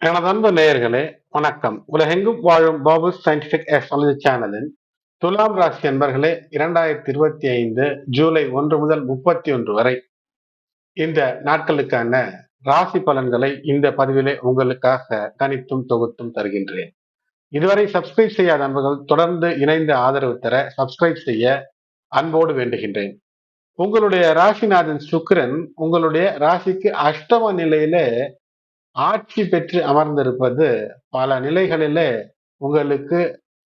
எனது அன்பு நேயர்களே வணக்கம். உலகெங்கும் வாழும் பாபு சயின்டிபிக் ஆஸ்ட்ராலஜி சேனலின் துலாம் ராசி என்பர்களே இரண்டாயிரத்தி இருபத்தி ஐந்து ஜூலை ஒன்று முதல் முப்பத்தி ஒன்று வரை இந்த நாட்களுக்கான ராசி பலன்களை இந்த பதிவிலே உங்களுக்காக தனித்தும் தொகுத்தும் தருகின்றேன். இதுவரை சப்ஸ்கிரைப் செய்யாத அன்பர்கள் தொடர்ந்து இணைந்து ஆதரவு தர சப்ஸ்கிரைப் செய்ய அன்போடு வேண்டுகின்றேன். உங்களுடைய ராசிநாதன் சுக்கிரன் உங்களுடைய ராசிக்கு அஷ்டம நிலையிலே ஆட்சி பெற்று அமர்ந்திருப்பது பல நிலைகளிலே உங்களுக்கு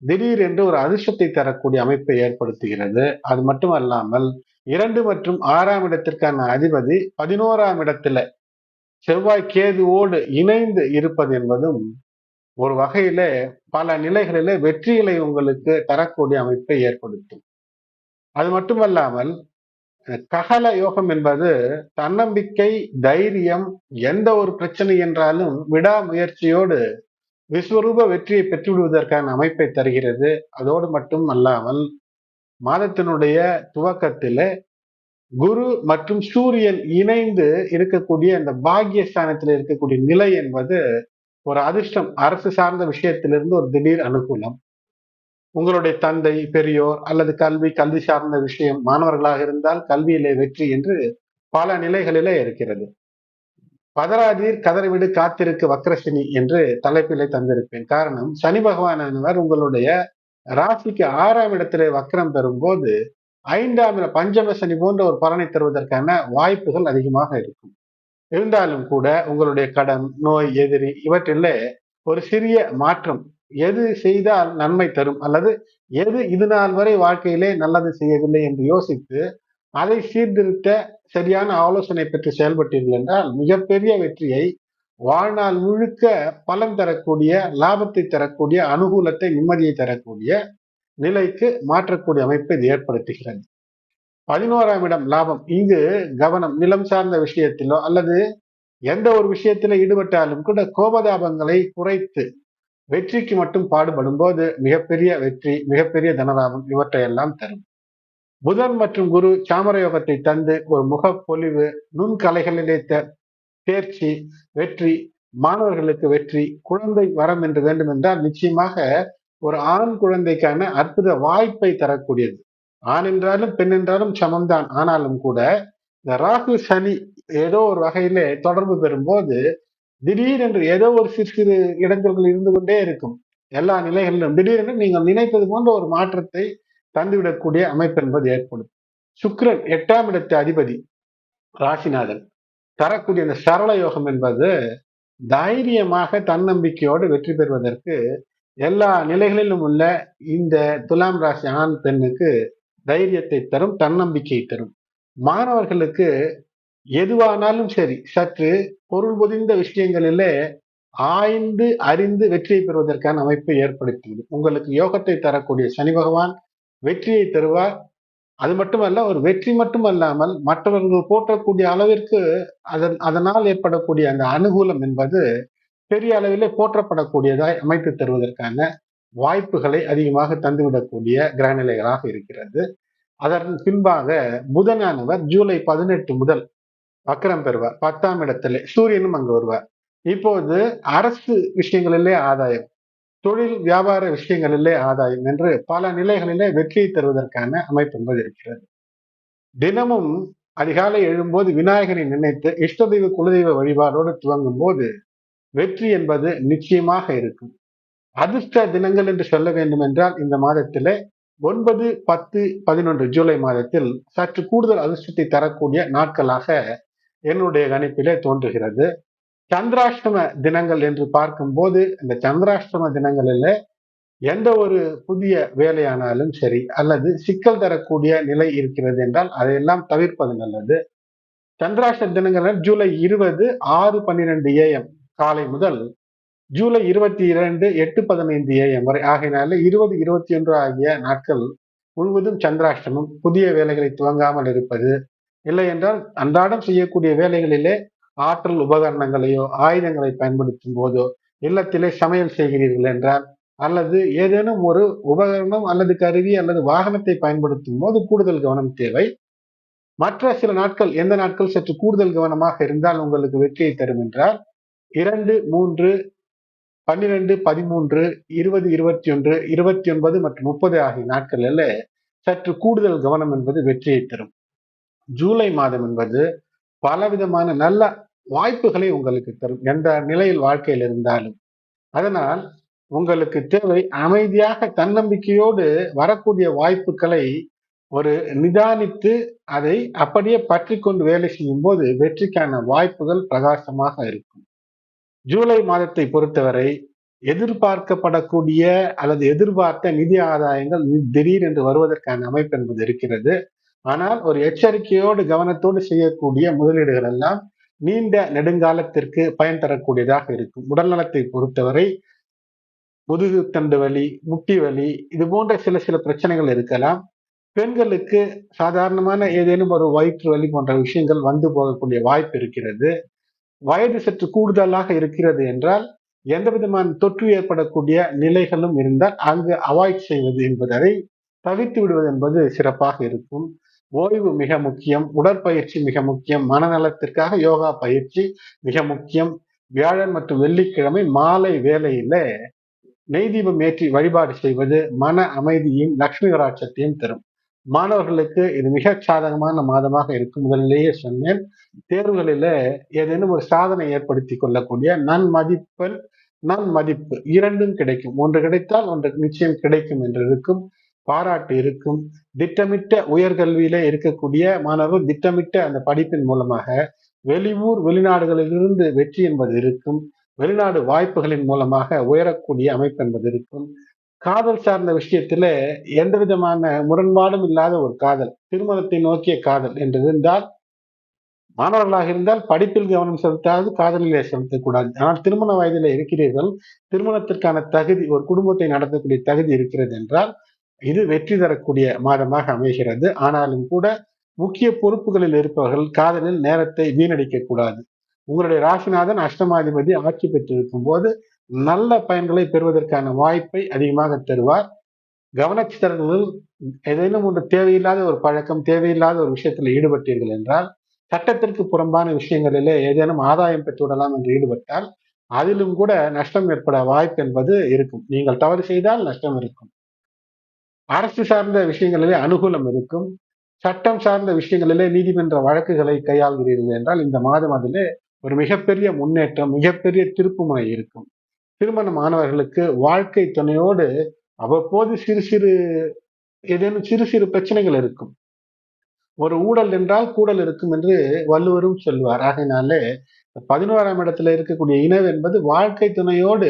திடீரென்று ஒரு அதிர்ஷ்டத்தை தரக்கூடிய அமைப்பை ஏற்படுத்துகிறது. அது மட்டுமல்லாமல் இரண்டு மற்றும் ஆறாம் இடத்திற்கான அதிபதி பதினோராம் இடத்துல செவ்வாய் கேதுவோடு இணைந்து இருப்பது என்பதும் ஒரு வகையில பல நிலைகளிலே வெற்றிகளை உங்களுக்கு தரக்கூடிய அமைப்பை ஏற்படுத்தும். அது மட்டுமல்லாமல் ககல யோகம் என்பது தன்னம்பிக்கை தைரியம் எந்த ஒரு பிரச்சனை என்றாலும் விடாமுயற்சியோடு விஸ்வரூப வெற்றியை பெற்றுவிடுவதற்கான அமைப்பை தருகிறது. அதோடு மட்டும் அல்லாமல் மாதத்தினுடைய துவக்கத்தில் குரு மற்றும் சூரியன் இணைந்து இருக்கக்கூடிய அந்த பாகியஸ்தானத்தில் இருக்கக்கூடிய நிலை என்பது ஒரு அதிர்ஷ்டம் அரசு சார்ந்த விஷயத்திலிருந்து ஒரு திடீர் அனுகூலம். உங்களுடைய தந்தை பெரியோர் அல்லது கல்வி கல்வி சார்ந்த விஷயம் மாணவர்களாக இருந்தால் கல்வியிலே வெற்றி என்று பல நிலைகளிலே இருக்கிறது. பதராதீர் கதறிவிடு காத்திருக்கு வக்ரசினி என்று தலைப்பிலே தந்திருப்பேன். காரணம் சனி பகவானவர் உங்களுடைய ராசிக்கு ஆறாம் இடத்திலே வக்ரம் பெறும்போது ஐந்தாம் பஞ்சம சனி போன்ற ஒரு பலனை தருவதற்கான வாய்ப்புகள் அதிகமாக இருக்கும். இருந்தாலும் கூட உங்களுடைய கடன் நோய் எதிரி இவற்றிலே ஒரு சிறிய மாற்றம் எது செய்தால் நன்மை தரும்? அல்லது எது இது நாள் வரை வாழ்க்கையிலே நல்லது செய்யவில்லை என்று யோசித்து அதை சீர்திருத்த சரியான ஆலோசனை பெற்று செயல்பட்டீர்கள் என்றால் மிகப்பெரிய வெற்றியை வாழ்நாள் முழுக்க பலன் தரக்கூடிய லாபத்தை தரக்கூடிய அனுகூலத்தை நிம்மதியை தரக்கூடிய நிலைக்கு மாற்றக்கூடிய அமைப்பை இது ஏற்படுத்துகிறது. பதினோராம் இடம் லாபம். இங்கு கவனம் நிலம் சார்ந்த விஷயத்திலோ அல்லது எந்த ஒரு விஷயத்தில ஈடுபட்டாலும் கூட கோபதாபங்களை குறைத்து வெற்றிக்கு மட்டும் பாடுபடும் போது மிகப்பெரிய வெற்றி மிகப்பெரிய தனலாபம் இவற்றையெல்லாம் தரும். புதன் மற்றும் குரு சாமர யோகத்தை தந்து ஒரு முகப்பொலிவு நுண்கலைகளிலே தேர்ச்சி வெற்றி மாணவர்களுக்கு வெற்றி குழந்தை வரம் என்று வேண்டும் என்றால் நிச்சயமாக ஒரு ஆண் குழந்தைக்கான அற்புத வாய்ப்பை தரக்கூடியது. ஆண் என்றாலும் பெண் என்றாலும் சமம்தான். ஆனாலும் கூட இந்த ராகு சனி ஏதோ ஒரு வகையிலே தொடர்பு பெறும்போது திடீரென்று ஏதோ ஒரு சிறு சிறு இடங்கள் இருந்து கொண்டே இருக்கும். எல்லா நிலைகளிலும் திடீரென்று நீங்கள் நினைப்பது போன்ற ஒரு மாற்றத்தை தந்துவிடக்கூடிய அமைப்பு என்பது ஏற்படும். சுக்ரன் எட்டாம் இடத்து அதிபதி ராசிநாதன். தரக்கூடிய அந்த சரள யோகம் என்பது தைரியமாக தன்னம்பிக்கையோடு வெற்றி பெறுவதற்கு எல்லா நிலைகளிலும் உள்ள இந்த துலாம் ராசி ஆண் பெண்ணுக்கு தைரியத்தை தரும் தன்னம்பிக்கை தரும். மாணவர்களுக்கு எதுவானாலும் சரி சற்று பொருள் பொதிந்த விஷயங்களிலே ஆய்ந்து அறிந்து வெற்றியை பெறுவதற்கான அமைப்பை ஏற்படுத்தியது. உங்களுக்கு யோகத்தை தரக்கூடிய சனி பகவான் வெற்றியை தருவார். அது மட்டுமல்ல ஒரு வெற்றி மட்டுமல்லாமல் மற்றவர்கள் போற்றக்கூடிய அளவிற்கு அதன் அதனால் ஏற்படக்கூடிய அந்த அனுகூலம் என்பது பெரிய அளவிலே போற்றப்படக்கூடியதாய் அமைத்து தருவதற்கான வாய்ப்புகளை அதிகமாக தந்துவிடக்கூடிய கிரகநிலைகளாக இருக்கிறது. அதன் பின்பாக புதனானவர் ஜூலை பதினெட்டு முதல் வக்கரம் பெறுவார். பத்தாம் இடத்துல சூரியனும் அங்கு வருவார். இப்போது அரசு விஷயங்களிலே ஆதாயம் தொழில் வியாபார விஷயங்களிலே ஆதாயம் என்று பல நிலைகளிலே வெற்றியை தருவதற்கான அமைப்பு என்பது இருக்கிறது. தினமும் அதிகாலை எழும்போது விநாயகரை நினைத்து இஷ்டதெய்வ குலதெய்வ வழிபாடோடு துவங்கும் போது வெற்றி என்பது நிச்சயமாக இருக்கும். அதிர்ஷ்ட தினங்கள் என்று சொல்ல வேண்டும் என்றால் இந்த மாதத்திலே ஒன்பது பத்து பதினொன்று ஜூலை மாதத்தில் சற்று கூடுதல் அதிர்ஷ்டத்தை தரக்கூடிய நாட்களாக என்னுடைய கணிப்பிலே தோன்றுகிறது. சந்திராஷ்டம தினங்கள் என்று பார்க்கும்போது இந்த சந்திராஷ்டம தினங்களில் எந்த ஒரு புதிய வேலையானாலும் சரி அல்லது சிக்கல் தரக்கூடிய நிலை இருக்கிறது என்றால் அதையெல்லாம் தவிர்ப்பது நல்லது. சந்திராஷ்ட தினங்கள் ஜூலை இருபது ஆறு பன்னிரெண்டு ஏஎம் காலை முதல் ஜூலை இருபத்தி இரண்டு எட்டு பதினைந்து ஏஎம் வரை. ஆகையினால இருபது இருபத்தி ஒன்று ஆகிய நாட்கள் முழுவதும் சந்திராஷ்டமம் புதிய வேலைகளை துவங்காமல் இருப்பது இல்லை என்றால் அன்றாடம் செய்யக்கூடிய வேலைகளிலே ஆற்றல் உபகரணங்களையோ ஆயுதங்களை பயன்படுத்தும் போதோ இல்லத்திலே சமையல் செய்கிறீர்கள் என்றால் அல்லது ஏதேனும் ஒரு உபகரணம் அல்லது கருவி அல்லது வாகனத்தை பயன்படுத்தும் போது கூடுதல் கவனம் தேவை. மற்ற சில நாட்கள் எந்த நாட்கள் சற்று கூடுதல் கவனமாக இருந்தால் உங்களுக்கு வெற்றியை தரும் என்றால் இரண்டு மூன்று பன்னிரெண்டு பதிமூன்று இருபது இருபத்தி ஒன்று இருபத்தி ஒன்பது மற்றும் முப்பது ஆகிய நாட்களில் சற்று கூடுதல் கவனம் என்பது வெற்றியை தரும். ஜூலை மாதம் என்பது பலவிதமான நல்ல வாய்ப்புகளை உங்களுக்கு தரும் எந்த நிலையில் வாழ்க்கையில் இருந்தாலும். அதனால் உங்களுக்கு தேவை அமைதியாக தன்னம்பிக்கையோடு வரக்கூடிய வாய்ப்புகளை ஒரு நிதானித்து அதை அப்படியே பற்றி கொண்டு வேலை செய்யும் போது வெற்றிக்கான வாய்ப்புகள் பிரகாசமாக இருக்கும். ஜூலை மாதத்தை பொறுத்தவரை எதிர்பார்க்கப்படக்கூடிய அல்லது எதிர்பார்த்த நிதி ஆதாயங்கள் திடீர் என்று வருவதற்கான அமைப்பு என்பது இருக்கிறது. ஆனால் ஒரு எச்சரிக்கையோடு கவனத்தோடு செய்யக்கூடிய முதலீடுகள் எல்லாம் நீண்ட நெடுங்காலத்திற்கு பயன் தரக்கூடியதாக இருக்கும். உடல்நலத்தை பொறுத்தவரை முதுகு தண்டு வலி முட்டி வலி இது போன்ற சில சில பிரச்சனைகள் இருக்கலாம். பெண்களுக்கு சாதாரணமான ஏதேனும் ஒரு வயிற்று வலி போன்ற விஷயங்கள் வந்து போகக்கூடிய வாய்ப்பு இருக்கிறது. வயது சற்று கூடுதலாக இருக்கிறது என்றால் எந்த விதமான தொற்று ஏற்படக்கூடிய நிலைகளும் இருந்தால் அங்கு அவாய்ட் செய்வது என்பதை தவிர்த்து விடுவது என்பது சிறப்பாக இருக்கும். ஓய்வு மிக முக்கியம் உடற்பயிற்சி மிக முக்கியம் மனநலத்திற்காக யோகா பயிற்சி மிக முக்கியம். வியாழன் மற்றும் வெள்ளிக்கிழமை மாலை வேலையில நெய் தீபம் ஏற்றி வழிபாடு செய்வது மன அமைதியும் லட்சுமி கடாட்சத்தையும் தரும். மாணவர்களுக்கு இது மிக சாதகமான மாதமாக இருக்கும் முதலிலேயே சொன்னேன். தேர்வுகளில ஏதேனும் ஒரு சாதனை ஏற்படுத்தி கொள்ளக்கூடிய நன்மதிப்பெண் நன்மதிப்பு இரண்டும் கிடைக்கும். ஒன்று கிடைத்தால் ஒன்று நிச்சயம் கிடைக்கும் என்று இருக்கும். பாராட்டு இருக்கும். திட்டமிட்ட உயர்கல்வியில இருக்கக்கூடிய மாணவர்கள் திட்டமிட்ட அந்த படிப்பின் மூலமாக வெளியூர் வெளிநாடுகளிலிருந்து வெற்றி என்பது இருக்கும். வெளிநாடு வாய்ப்புகளின் மூலமாக உயரக்கூடிய அமைப்பு என்பது இருக்கும். காதல் சார்ந்த விஷயத்துல எந்த விதமான முரண்பாடும் இல்லாத ஒரு காதல் திருமணத்தை நோக்கிய காதல் என்று இருந்தால் மாணவர்களாக இருந்தால் படிப்பில் கவனம் செலுத்தாது காதலிலே செலுத்தக்கூடாது. ஆனால் திருமண வயதில இருக்கிறீர்கள் திருமணத்திற்கான தகுதி ஒரு குடும்பத்தை நடத்தக்கூடிய தகுதி இருக்கிறது என்றால் இது வெற்றி தரக்கூடிய மாதமாக அமைகிறது. ஆனாலும் கூட முக்கிய பொறுப்புகளில் இருப்பவர்கள் காதலில் நேரத்தை வீணடிக்க கூடாது. உங்களுடைய ராசிநாதன் அஷ்டமாதிபதி ஆட்சி பெற்றிருக்கும் போது நல்ல பயன்களை பெறுவதற்கான வாய்ப்பை அதிகமாக தருவார். கவனச்சிதறல்கள் ஏதேனும் ஒன்று தேவையில்லாத ஒரு பழக்கம் தேவையில்லாத ஒரு விஷயத்தில் ஈடுபட்டீர்கள் என்றால் சட்டத்திற்கு புறம்பான விஷயங்களிலே ஏதேனும் ஆதாயம் பெற்றுவிடலாம் என்று ஈடுபட்டால் அதிலும் கூட நஷ்டம் ஏற்பட வாய்ப்பு என்பது இருக்கும். நீங்கள் தவறு செய்தால் நஷ்டம் இருக்கும். அரசு சார்ந்த விஷயங்களிலே அனுகூலம் இருக்கும். சட்டம் சார்ந்த விஷயங்களிலே நீதிமன்ற வழக்குகளை கையாள்கிறீர்கள் என்றால் இந்த மாதம் அதிலே ஒரு மிகப்பெரிய முன்னேற்றம் மிகப்பெரிய திருப்புமுனை இருக்கும். திருமண மாணவர்களுக்கு வாழ்க்கை துணையோடு அவ்வப்போது சிறு சிறு ஏதேனும் சிறு சிறு பிரச்சனைகள் இருக்கும். ஒரு ஊழல் என்றால் கூடல் இருக்கும் என்று வள்ளுவரும் சொல்வார். ஆகையினாலே பதினோராம் இடத்துல இருக்கக்கூடிய இனவு என்பது வாழ்க்கை துணையோடு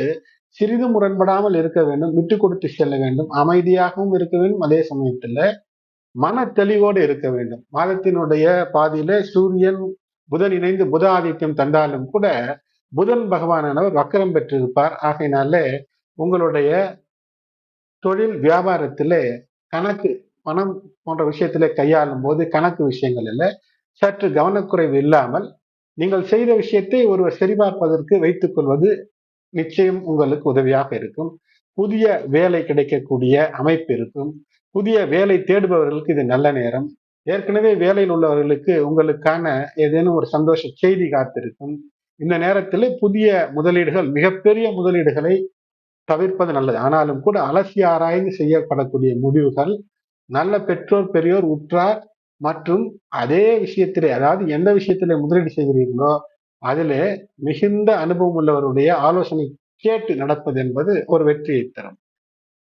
சிறிதும் முரண்படாமல் இருக்க வேண்டும் விட்டு கொடுத்து செல்ல வேண்டும் அமைதியாகவும் இருக்க வேண்டும். அதே சமயத்துல மன தெளிவோடு இருக்க வேண்டும். மாதத்தினுடைய பாதியில சூரியன் புதன் இணைந்து புத ஆதித்யம் தந்தாலும் கூட புதன் பகவானவர் வக்கரம் பெற்றிருப்பார். ஆகையினால உங்களுடைய தொழில் வியாபாரத்திலே கணக்கு பணம் போன்ற விஷயத்திலே கையாளும் போது கணக்கு விஷயங்களில் சற்று கவனக்குறைவு இல்லாமல் நீங்கள் செய்த விஷயத்தை ஒருவர் சரிபார்ப்பதற்கு வைத்துக் கொள்வது நிச்சயம் உங்களுக்கு உதவியாக இருக்கும். புதிய வேலை கிடைக்கக்கூடிய அமைப்பு இருக்கும். புதிய வேலை தேடுபவர்களுக்கு இது நல்ல நேரம். ஏற்கனவே வேலையில் உள்ளவர்களுக்கு உங்களுக்கான ஏதேனும் ஒரு சந்தோஷ செய்தி காத்திருக்கும். இந்த நேரத்தில் புதிய முதலீடுகள் மிகப்பெரிய முதலீடுகளை தவிர்ப்பது நல்லது. ஆனாலும் கூட அலசி ஆராய்ந்து செய்யப்படக்கூடிய முடிவுகள் நல்ல பெற்றோர் பெரியோர் உற்றார் மற்றும் அதே விஷயத்திலே அதாவது எந்த விஷயத்திலே முதலீடு செய்கிறீர்களோ அதிலே மிகுந்த அனுபவம் உள்ளவருடைய ஆலோசனை கேட்டு நடப்பது என்பது ஒரு வெற்றியை தரும்.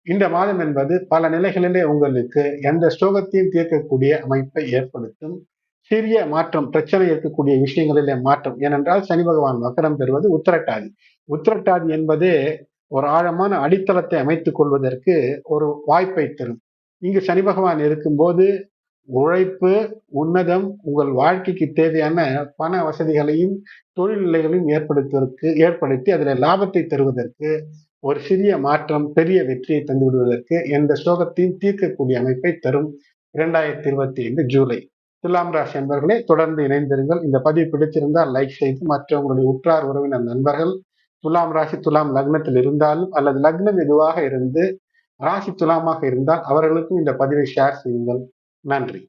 இந்த மாதம் என்பது பல நிலைகளிலே உங்களுக்கு எந்த ஸ்லோகத்தையும் தீர்க்கக்கூடிய அமைப்பை ஏற்படுத்தும். சிறிய மாற்றம் பிரச்சனை இருக்கக்கூடிய விஷயங்களிலே மாற்றம். ஏனென்றால் சனி பகவான் வக்கரம் பெறுவது உத்திரட்டாதி. உத்திரட்டாதி என்பதே ஒரு ஆழமான அடித்தளத்தை அமைத்துக் கொள்வதற்கு ஒரு வாய்ப்பை தரும். இங்கு சனி பகவான் இருக்கும்போது உழைப்பு உன்னதம் உங்கள் வாழ்க்கைக்கு தேவையான பண வசதிகளையும் தொழில் நிலைகளையும் ஏற்படுத்துவதற்கு ஏற்படுத்தி அதில் லாபத்தை தருவதற்கு ஒரு சிறிய மாற்றம் பெரிய வெற்றியை தந்துவிடுவதற்கு எந்த சோகத்தையும் தீர்க்கக்கூடிய அமைப்பை தரும் இரண்டாயிரத்தி இருபத்தி ஐந்து ஜூலை. துலாம் ராசி நண்பர்களே தொடர்ந்து இணைந்திருங்கள். இந்த பதிவு பிடித்திருந்தால் லைக் செய்து மற்றவங்களுடைய உற்றார் உறவினர் நண்பர்கள் துலாம் ராசி துலாம் லக்னத்தில் இருந்தாலும் அல்லது லக்னம் எதுவாக இருந்து ராசி துலாமாக இருந்தால் அவர்களுக்கும் இந்த பதிவை ஷேர் செய்யுங்கள். நன்றி